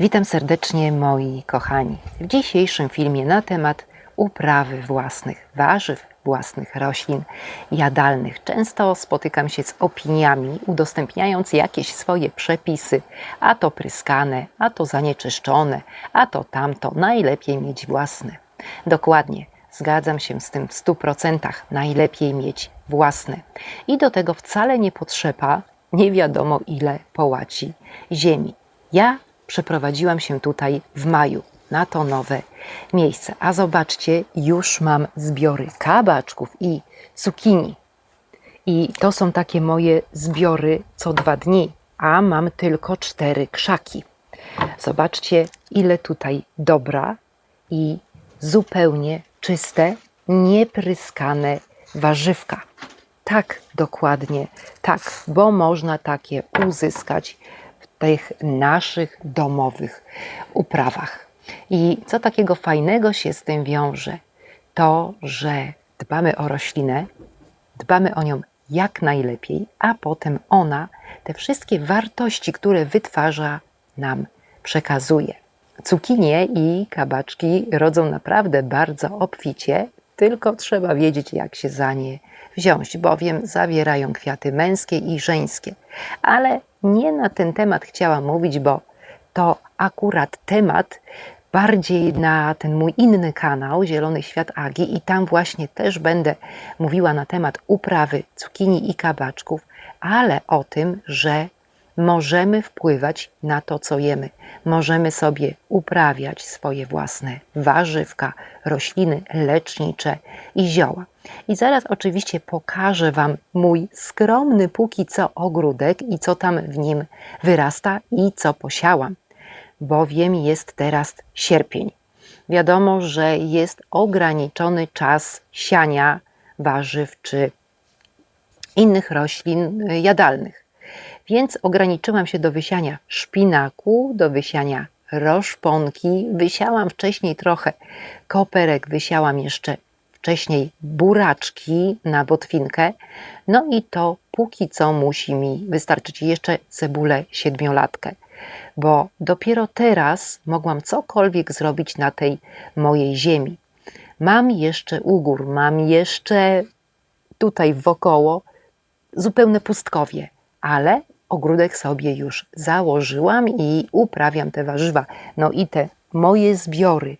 Witam serdecznie moi kochani. W dzisiejszym filmie na temat uprawy własnych warzyw, własnych roślin jadalnych. Często spotykam się z opiniami, udostępniając jakieś swoje przepisy, a to pryskane, a to zanieczyszczone, a to tamto. Najlepiej mieć własne. Dokładnie, zgadzam się z tym w 100%. Najlepiej mieć własne. I do tego wcale nie potrzeba nie wiadomo ile połaci ziemi. Ja przeprowadziłam się tutaj w maju na to nowe miejsce. A zobaczcie, już mam zbiory kabaczków i cukinii. I to są takie moje zbiory co dwa dni, a mam tylko cztery krzaki. Zobaczcie, ile tutaj dobra i zupełnie czyste, niepryskane warzywka. Tak, dokładnie tak, bo można takie uzyskać tych naszych domowych uprawach. I co takiego fajnego się z tym wiąże? To, że dbamy o roślinę, dbamy o nią jak najlepiej, a potem ona te wszystkie wartości, które wytwarza, nam przekazuje. Cukinie i kabaczki rodzą naprawdę bardzo obficie, tylko trzeba wiedzieć, jak się za nie wziąć, bowiem zawierają kwiaty męskie i żeńskie. Ale nie na ten temat chciałam mówić, bo to akurat temat bardziej na ten mój inny kanał, Zielony Świat Agi, i tam właśnie też będę mówiła na temat uprawy cukinii i kabaczków, ale o tym, że możemy wpływać na to, co jemy. Możemy sobie uprawiać swoje własne warzywka, rośliny lecznicze i zioła. I zaraz oczywiście pokażę Wam mój skromny póki co ogródek i co tam w nim wyrasta i co posiałam, bowiem jest teraz sierpień. Wiadomo, że jest ograniczony czas siania warzyw czy innych roślin jadalnych. Więc ograniczyłam się do wysiania szpinaku, do wysiania roszponki. Wysiałam wcześniej trochę koperek, wysiałam jeszcze wcześniej buraczki na botwinkę. No i to póki co musi mi wystarczyć. Jeszcze cebulę siedmiolatkę, bo dopiero teraz mogłam cokolwiek zrobić na tej mojej ziemi. Mam jeszcze ugór, mam jeszcze tutaj wokoło zupełne pustkowie, ale ogródek sobie już założyłam i uprawiam te warzywa. No i te moje zbiory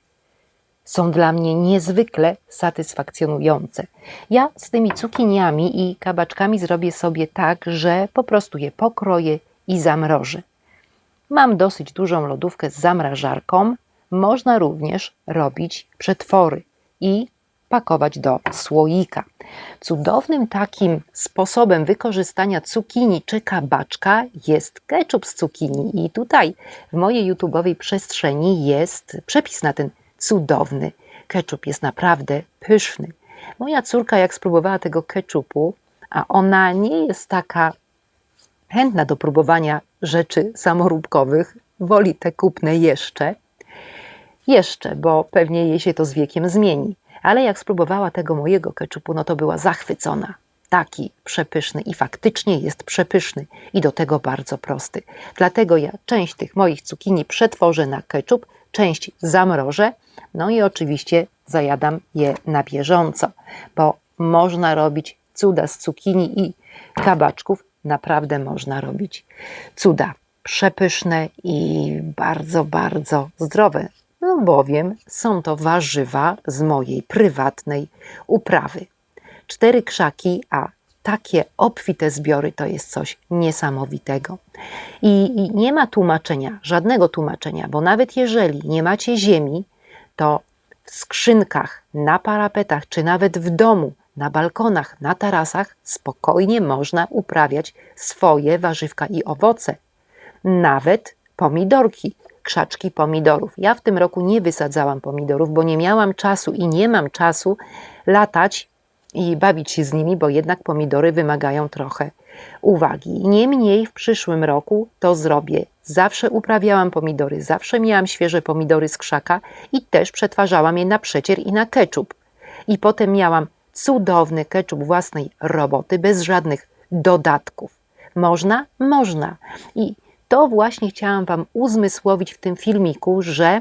są dla mnie niezwykle satysfakcjonujące. Ja z tymi cukiniami i kabaczkami zrobię sobie tak, że po prostu je pokroję i zamrożę. Mam dosyć dużą lodówkę z zamrażarką. Można również robić przetwory i pakować do słoika. Cudownym takim sposobem wykorzystania cukinii czy kabaczka jest ketchup z cukinii. I tutaj w mojej YouTube'owej przestrzeni jest przepis na ten cudowny ketchup. Jest naprawdę pyszny. Moja córka, jak spróbowała tego ketchupu, a ona nie jest taka chętna do próbowania rzeczy samoróbkowych, woli te kupne jeszcze. Jeszcze, bo pewnie jej się to z wiekiem zmieni ale jak spróbowała tego mojego keczupu, no to była zachwycona. Taki przepyszny i faktycznie jest przepyszny i do tego bardzo prosty. Dlatego ja część tych moich cukinii przetworzę na keczup, część zamrożę, no i oczywiście zajadam je na bieżąco, bo można robić cuda z cukinii i kabaczków, naprawdę można robić cuda. Przepyszne i bardzo, bardzo zdrowe bowiem są to warzywa z mojej prywatnej uprawy. Cztery krzaki, a takie obfite zbiory to jest coś niesamowitego. I, I, nie ma tłumaczenia, żadnego tłumaczenia, bo nawet jeżeli nie macie ziemi, to w skrzynkach, na parapetach, czy nawet w domu, na balkonach, na tarasach spokojnie można uprawiać swoje warzywka i owoce. Nawet pomidorki, krzaczki pomidorów. Ja w tym roku nie wysadzałam pomidorów, bo nie miałam czasu i nie mam czasu latać i bawić się z nimi, bo jednak pomidory wymagają trochę uwagi. Niemniej w przyszłym roku to zrobię. Zawsze uprawiałam pomidory, zawsze miałam świeże pomidory z krzaka i też przetwarzałam je na przecier i na keczup. I potem miałam cudowny keczup własnej roboty, bez żadnych dodatków. Można? Można. I to właśnie chciałam Wam uzmysłowić w tym filmiku, że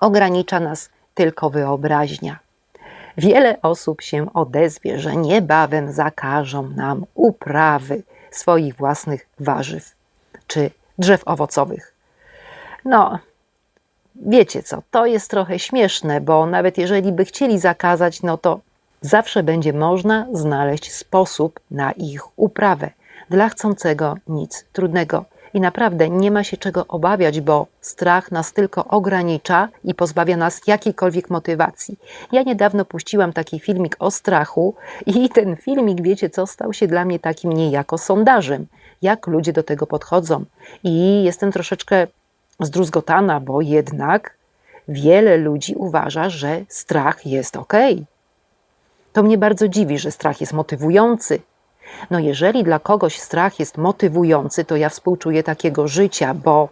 ogranicza nas tylko wyobraźnia. Wiele osób się odezwie, że niebawem zakażą nam uprawy swoich własnych warzyw czy drzew owocowych. No, wiecie co, to jest trochę śmieszne, bo nawet jeżeli by chcieli zakazać, no to zawsze będzie można znaleźć sposób na ich uprawę. Dla chcącego nic trudnego. I naprawdę nie ma się czego obawiać, bo strach nas tylko ogranicza i pozbawia nas jakiejkolwiek motywacji. Ja niedawno puściłam taki filmik o strachu, i ten filmik, wiecie co, stał się dla mnie takim niejako sondażem, jak ludzie do tego podchodzą. I jestem troszeczkę zdruzgotana, bo jednak wiele ludzi uważa, że strach jest ok. To mnie bardzo dziwi, że strach jest motywujący. No, jeżeli dla kogoś strach jest motywujący, to ja współczuję takiego życia, bo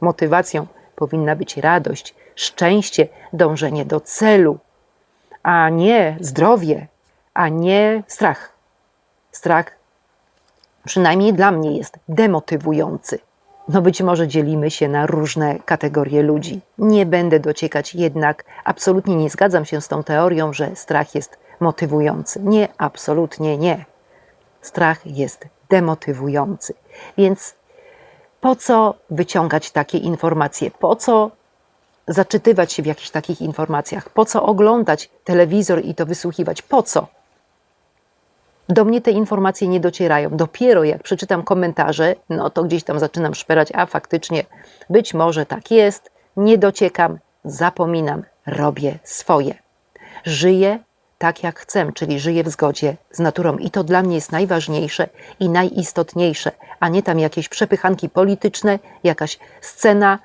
motywacją powinna być radość, szczęście, dążenie do celu, a nie zdrowie, a nie strach. Strach, przynajmniej dla mnie, jest demotywujący. No być może dzielimy się na różne kategorie ludzi. Nie będę dociekać, jednak absolutnie nie zgadzam się z tą teorią, że strach jest motywujący. Nie, absolutnie nie. Strach jest demotywujący. Więc po co wyciągać takie informacje? Po co zaczytywać się w jakichś takich informacjach? Po co oglądać telewizor i to wysłuchiwać? Po co? Do mnie te informacje nie docierają. Dopiero jak przeczytam komentarze, no to gdzieś tam zaczynam szperać, a faktycznie być może tak jest, nie dociekam, zapominam, robię swoje. Żyję tak, jak chcę, czyli żyję w zgodzie z naturą. I to dla mnie jest najważniejsze i najistotniejsze, a nie tam jakieś przepychanki polityczne, jakaś scena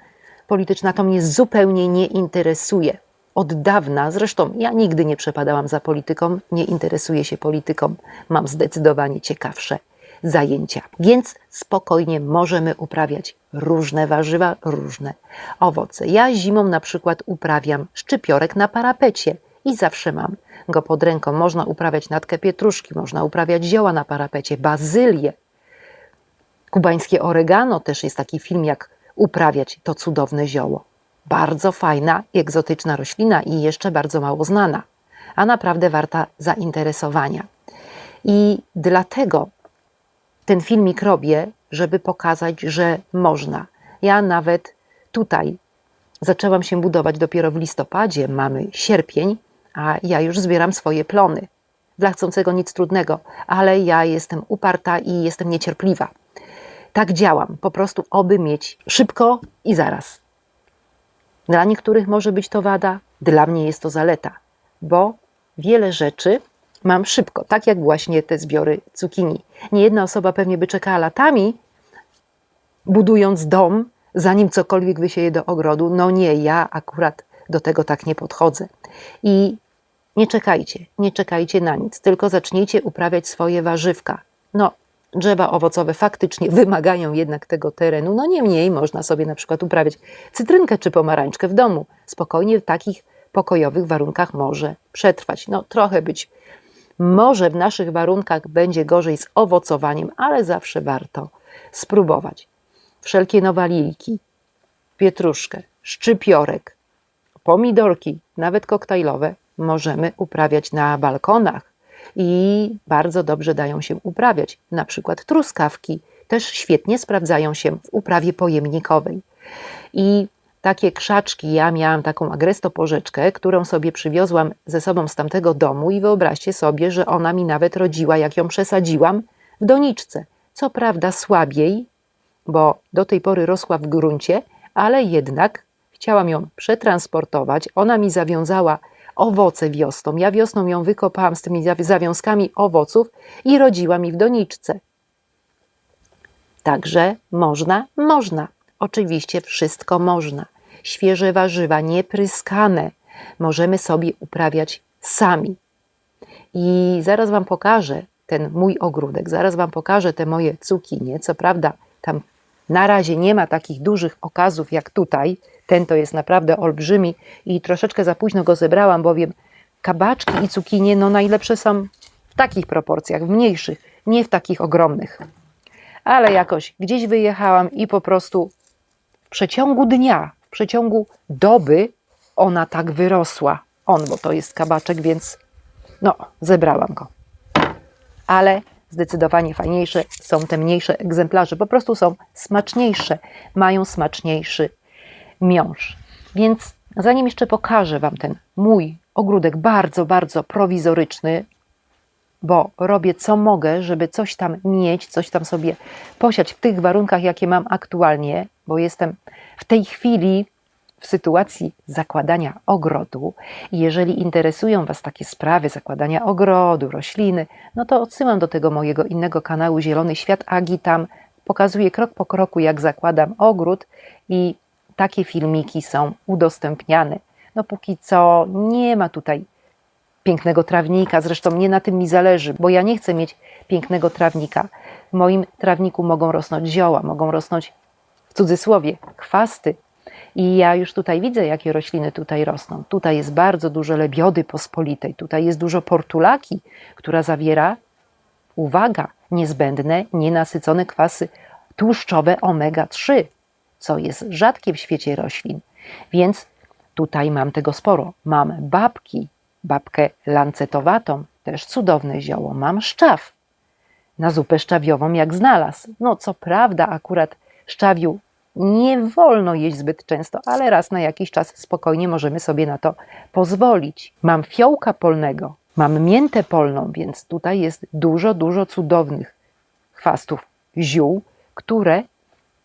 polityczna. To mnie zupełnie nie interesuje. Od dawna, zresztą ja nigdy nie przepadałam za polityką, nie interesuję się polityką, mam zdecydowanie ciekawsze zajęcia. Więc spokojnie możemy uprawiać różne warzywa, różne owoce. Ja zimą na przykład uprawiam szczypiorek na parapecie i zawsze mam go pod ręką. Można uprawiać natkę pietruszki, można uprawiać zioła na parapecie, bazylię. Kubańskie oregano też jest taki film, jak uprawiać to cudowne zioło. Bardzo fajna egzotyczna roślina i jeszcze bardzo mało znana, a naprawdę warta zainteresowania. I dlatego ten filmik robię, żeby pokazać, że można. Ja nawet tutaj zaczęłam się budować dopiero w listopadzie, mamy sierpień, a ja już zbieram swoje plony. Dla chcącego nic trudnego, ale ja jestem uparta i jestem niecierpliwa. Tak działam, po prostu oby mieć szybko i zaraz. Dla niektórych może być to wada, dla mnie jest to zaleta, bo wiele rzeczy mam szybko, tak jak właśnie te zbiory cukinii. Nie jedna osoba pewnie by czekała latami, budując dom, zanim cokolwiek wysieje do ogrodu. No nie, ja akurat do tego tak nie podchodzę. I nie czekajcie, nie czekajcie na nic, tylko zacznijcie uprawiać swoje warzywka. No, drzewa owocowe faktycznie wymagają jednak tego terenu, no niemniej można sobie na przykład uprawiać cytrynkę czy pomarańczkę w domu. Spokojnie w takich pokojowych warunkach może przetrwać. No trochę być może w naszych warunkach będzie gorzej z owocowaniem, ale zawsze warto spróbować. Wszelkie nowalilki, pietruszkę, szczypiorek, pomidorki, nawet koktajlowe możemy uprawiać na balkonach i bardzo dobrze dają się uprawiać. Na przykład truskawki też świetnie sprawdzają się w uprawie pojemnikowej. I takie krzaczki, ja miałam taką agrestoporzeczkę, którą sobie przywiozłam ze sobą z tamtego domu i wyobraźcie sobie, że ona mi nawet rodziła, jak ją przesadziłam, w doniczce. Co prawda słabiej, bo do tej pory rosła w gruncie, ale jednak chciałam ją przetransportować. Ona mi zawiązała owoce wiosną. Ja wiosną ją wykopałam z tymi zawiązkami owoców i rodziła mi w doniczce. Także można, można. Oczywiście wszystko można. Świeże warzywa, niepryskane, możemy sobie uprawiać sami. I zaraz Wam pokażę ten mój ogródek, zaraz Wam pokażę te moje cukinie. Co prawda, tam na razie nie ma takich dużych okazów jak tutaj, ten to jest naprawdę olbrzymi i troszeczkę za późno go zebrałam, bowiem kabaczki i cukinie no najlepsze są w takich proporcjach, w mniejszych, nie w takich ogromnych. ale jakoś gdzieś wyjechałam i po prostu w przeciągu dnia, w przeciągu doby ona tak wyrosła. On, bo to jest kabaczek, więc no, zebrałam go. Ale zdecydowanie fajniejsze są te mniejsze egzemplarze, po prostu są smaczniejsze, mają smaczniejszy miąższ. Więc zanim jeszcze pokażę Wam ten mój ogródek bardzo, bardzo prowizoryczny, bo robię co mogę, żeby coś tam mieć, coś tam sobie posiać w tych warunkach, jakie mam aktualnie, bo jestem w tej chwili w sytuacji zakładania ogrodu. Jeżeli interesują Was takie sprawy zakładania ogrodu, rośliny, no to odsyłam do tego mojego innego kanału Zielony Świat Agi. Tam pokazuję krok po kroku, jak zakładam ogród i takie filmiki są udostępniane. No póki co nie ma tutaj pięknego trawnika, zresztą nie na tym mi zależy, bo ja nie chcę mieć pięknego trawnika. W moim trawniku mogą rosnąć zioła, mogą rosnąć w cudzysłowie chwasty. I ja już tutaj widzę, jakie rośliny tutaj rosną. Tutaj jest bardzo dużo lebiody pospolitej, tutaj jest dużo portulaki, która zawiera, uwaga, niezbędne, nienasycone kwasy tłuszczowe omega-3, co jest rzadkie w świecie roślin. Więc tutaj mam tego sporo. Mam babki, babkę lancetowatą, też cudowne zioło. Mam szczaw, na zupę szczawiową jak znalazł. No co prawda akurat szczawiu nie wolno jeść zbyt często, ale raz na jakiś czas spokojnie możemy sobie na to pozwolić. Mam fiołka polnego, mam miętę polną, więc tutaj jest dużo, dużo cudownych chwastów, ziół, które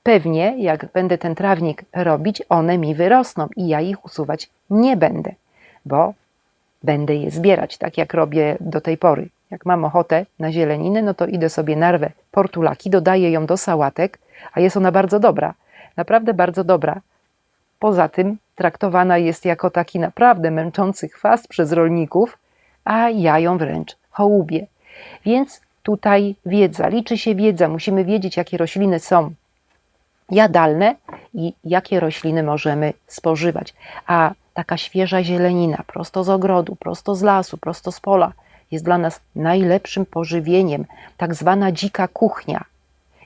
pewnie jak będę ten trawnik robić, one mi wyrosną i ja ich usuwać nie będę, bo będę je zbierać, tak jak robię do tej pory. Jak mam ochotę na zieleninę, no to idę sobie narwę portulaki, dodaję ją do sałatek, a jest ona bardzo dobra. Naprawdę bardzo dobra. Poza tym traktowana jest jako taki naprawdę męczący chwast przez rolników, a ja ją wręcz hołubię. Więc tutaj wiedza, liczy się wiedza. Musimy wiedzieć, jakie rośliny są jadalne i jakie rośliny możemy spożywać. A taka świeża zielenina, prosto z ogrodu, prosto z lasu, prosto z pola, jest dla nas najlepszym pożywieniem. Tak zwana dzika kuchnia,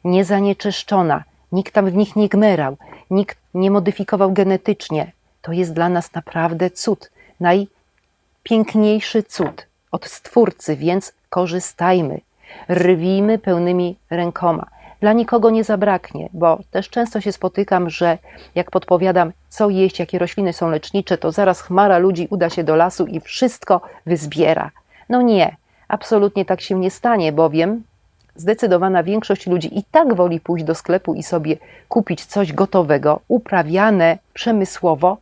niezanieczyszczona, nikt tam w nich nie gmerał, nikt nie modyfikował genetycznie. To jest dla nas naprawdę cud, najpiękniejszy cud od Stwórcy, więc korzystajmy, rwijmy pełnymi rękoma. Dla nikogo nie zabraknie, bo też często się spotykam, że jak podpowiadam, co jeść, jakie rośliny są lecznicze, to zaraz chmara ludzi uda się do lasu i wszystko wyzbiera. No nie, absolutnie tak się nie stanie, bowiem zdecydowana większość ludzi i tak woli pójść do sklepu i sobie kupić coś gotowego, uprawiane przemysłowo,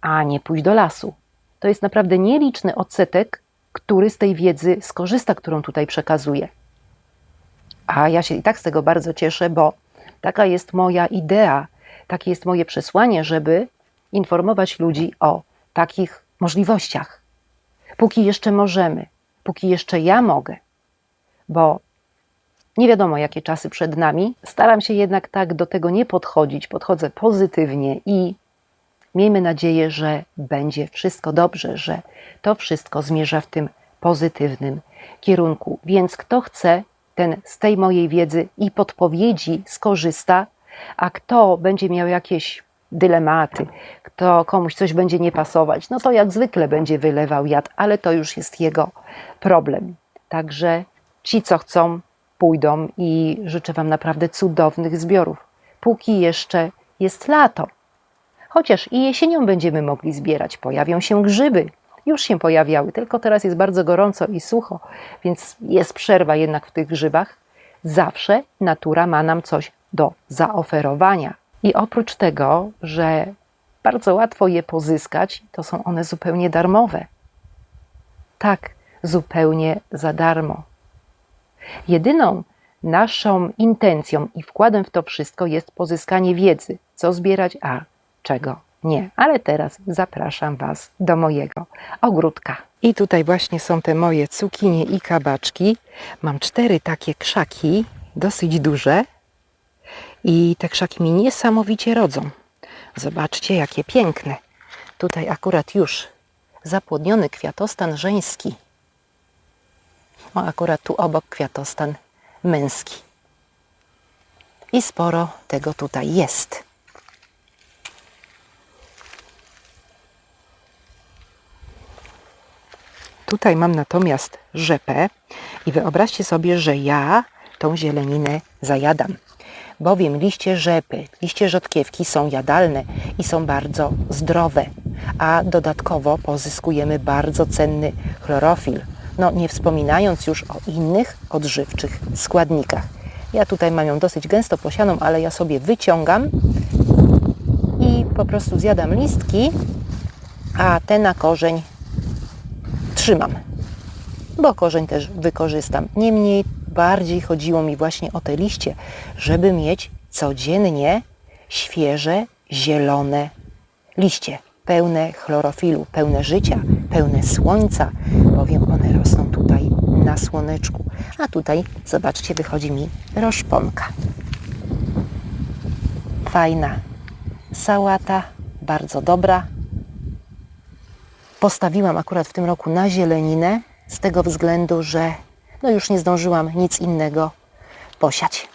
a nie pójść do lasu. To jest naprawdę nieliczny odsetek, który z tej wiedzy skorzysta, którą tutaj przekazuję. A ja się i tak z tego bardzo cieszę, bo taka jest moja idea, takie jest moje przesłanie, żeby informować ludzi o takich możliwościach. Póki jeszcze możemy, póki jeszcze ja mogę, bo nie wiadomo, jakie czasy przed nami. Staram się jednak tak do tego nie podchodzić. Podchodzę pozytywnie i miejmy nadzieję, że będzie wszystko dobrze, że to wszystko zmierza w tym pozytywnym kierunku. Więc kto chce, ten z tej mojej wiedzy i podpowiedzi skorzysta, a kto będzie miał jakieś dylematy, kto komuś coś będzie nie pasować, no to jak zwykle będzie wylewał jad, ale to już jest jego problem. Także ci, co chcą, pójdą i życzę Wam naprawdę cudownych zbiorów, póki jeszcze jest lato. Chociaż i jesienią będziemy mogli zbierać, pojawią się grzyby. Już się pojawiały, tylko teraz jest bardzo gorąco i sucho, więc jest przerwa jednak w tych grzybach. Zawsze natura ma nam coś do zaoferowania. I oprócz tego, że bardzo łatwo je pozyskać, to są one zupełnie darmowe. Tak, zupełnie za darmo. Jedyną naszą intencją i wkładem w to wszystko jest pozyskanie wiedzy, co zbierać, a czego nie. Ale teraz zapraszam Was do mojego ogródka. I tutaj właśnie są te moje cukinie i kabaczki. Mam cztery takie krzaki, dosyć duże. I te krzaki mi niesamowicie rodzą. Zobaczcie, jakie piękne. Tutaj akurat już zapłodniony kwiatostan żeński o, akurat tu obok kwiatostan męski. I sporo tego tutaj jest. Tutaj mam natomiast rzepę i wyobraźcie sobie, że ja tą zieleninę zajadam. Bowiem liście rzepy, liście rzodkiewki są jadalne i są bardzo zdrowe, a dodatkowo pozyskujemy bardzo cenny chlorofil. No nie wspominając już o innych odżywczych składnikach. Ja tutaj mam ją dosyć gęsto posianą, ale ja sobie wyciągam i po prostu zjadam listki, a te na korzeń trzymam, bo korzeń też wykorzystam. Niemniej bardziej chodziło mi właśnie o te liście, żeby mieć codziennie świeże, zielone liście, pełne chlorofilu, pełne życia, pełne słońca, bowiem one rosną tutaj na słoneczku. A tutaj, zobaczcie, wychodzi mi roszponka. Fajna sałata, bardzo dobra, postawiłam akurat w tym roku na zieleninę, z tego względu, że no już nie zdążyłam nic innego posiać.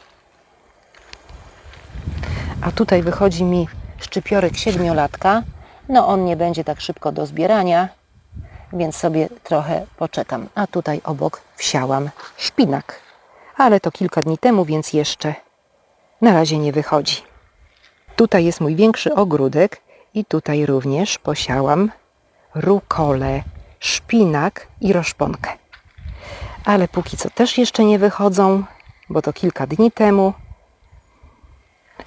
A tutaj wychodzi mi szczypiorek siedmiolatka. No on nie będzie tak szybko do zbierania, więc sobie trochę poczekam. A tutaj obok wsiałam szpinak. Ale to kilka dni temu, więc jeszcze na razie nie wychodzi. Tutaj jest mój większy ogródek i tutaj również posiałam rukolę, szpinak i roszponkę. Ale póki co też jeszcze nie wychodzą, bo to kilka dni temu.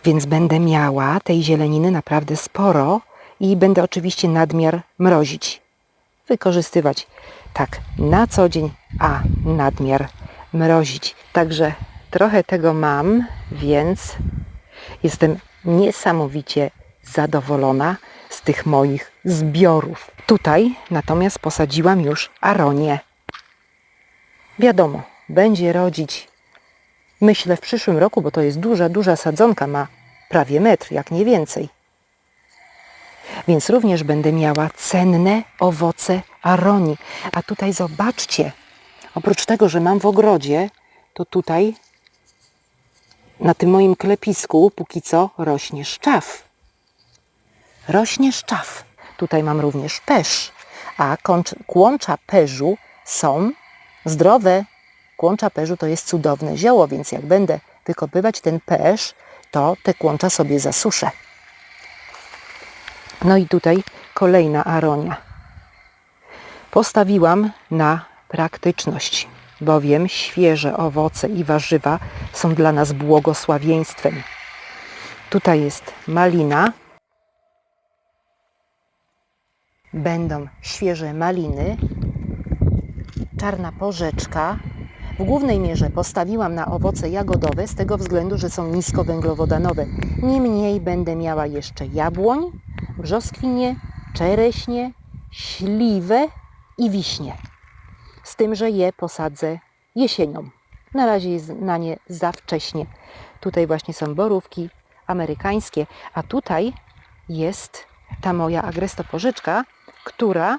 Więc będę miała tej zieleniny naprawdę sporo i będę oczywiście nadmiar mrozić. Wykorzystywać tak na co dzień, a nadmiar mrozić. Także trochę tego mam, więc jestem niesamowicie zadowolona tych moich zbiorów. Tutaj natomiast posadziłam już aronię. Wiadomo, będzie rodzić, myślę, w przyszłym roku, bo to jest duża, duża sadzonka, ma prawie metr, jak nie więcej. Więc również będę miała cenne owoce aronii. A tutaj zobaczcie, oprócz tego, że mam w ogrodzie, to tutaj na tym moim klepisku póki co rośnie szczaw. Rośnie szczaw. Tutaj mam również pesz, a kłącza perzu są zdrowe. Kłącza perzu to jest cudowne zioło, więc jak będę wykopywać ten pesz, to te kłącza sobie zasuszę. No i tutaj kolejna aronia. Postawiłam na praktyczność, bowiem świeże owoce i warzywa są dla nas błogosławieństwem. Tutaj jest malina, będą świeże maliny, czarna porzeczka. W głównej mierze postawiłam na owoce jagodowe z tego względu, że są niskowęglowodanowe. Niemniej będę miała jeszcze jabłoń, brzoskwinie, czereśnie, śliwę i wiśnie. Z tym, że je posadzę jesienią. Na razie jest na nie za wcześnie. Tutaj właśnie są borówki amerykańskie, a tutaj jest ta moja agrestopożyczka, która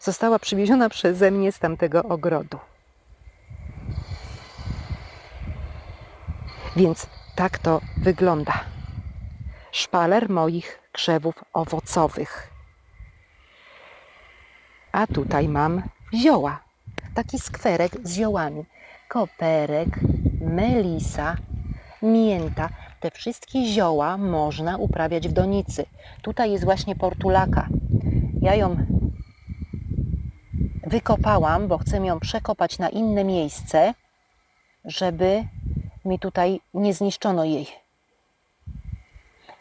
została przywieziona przeze mnie z tamtego ogrodu. Więc tak to wygląda. Szpaler moich krzewów owocowych. A tutaj mam zioła. Taki skwerek z ziołami. Koperek, melisa, mięta. Te wszystkie zioła można uprawiać w donicy. Tutaj jest właśnie portulaka. Ja ją wykopałam, bo chcę ją przekopać na inne miejsce, żeby mi tutaj nie zniszczono jej.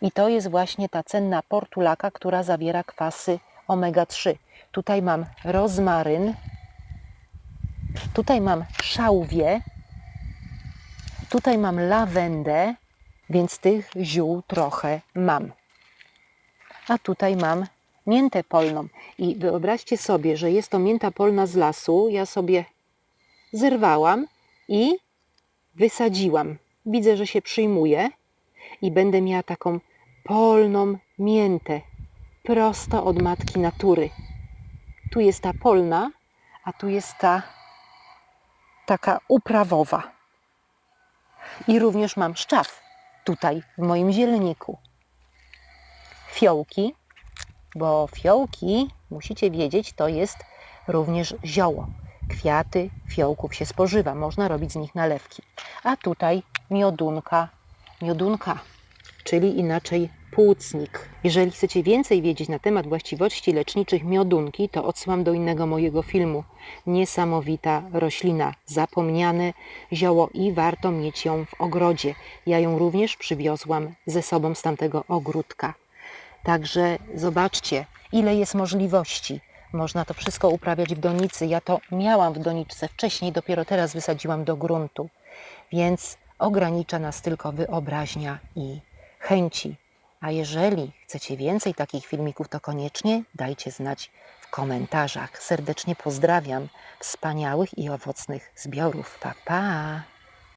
I to jest właśnie ta cenna portulaka, która zawiera kwasy omega-3. Tutaj mam rozmaryn, tutaj mam szałwię, tutaj mam lawendę, więc tych ziół trochę mam. A tutaj mam miętę polną. I wyobraźcie sobie, że jest to mięta polna z lasu. Ja sobie zerwałam i wysadziłam. Widzę, że się przyjmuje i będę miała taką polną miętę prosto od matki natury. Tu jest ta polna, a tu jest ta taka uprawowa. I również mam szczaw. tutaj w moim zielniku. Fiołki, bo fiołki, musicie wiedzieć, to jest również zioło. Kwiaty fiołków się spożywa, można robić z nich nalewki. A tutaj miodunka, miodunka, czyli inaczej płucnik. Jeżeli chcecie więcej wiedzieć na temat właściwości leczniczych miodunki, to odsyłam do innego mojego filmu. Niesamowita roślina, zapomniane zioło i warto mieć ją w ogrodzie. Ja ją również przywiozłam ze sobą z tamtego ogródka. Także zobaczcie, ile jest możliwości. Można to wszystko uprawiać w donicy. Ja to miałam w doniczce wcześniej, dopiero teraz wysadziłam do gruntu. Więc ogranicza nas tylko wyobraźnia i chęci. A jeżeli chcecie więcej takich filmików, to koniecznie dajcie znać w komentarzach. Serdecznie pozdrawiam. Wspaniałych i owocnych zbiorów. Pa, pa!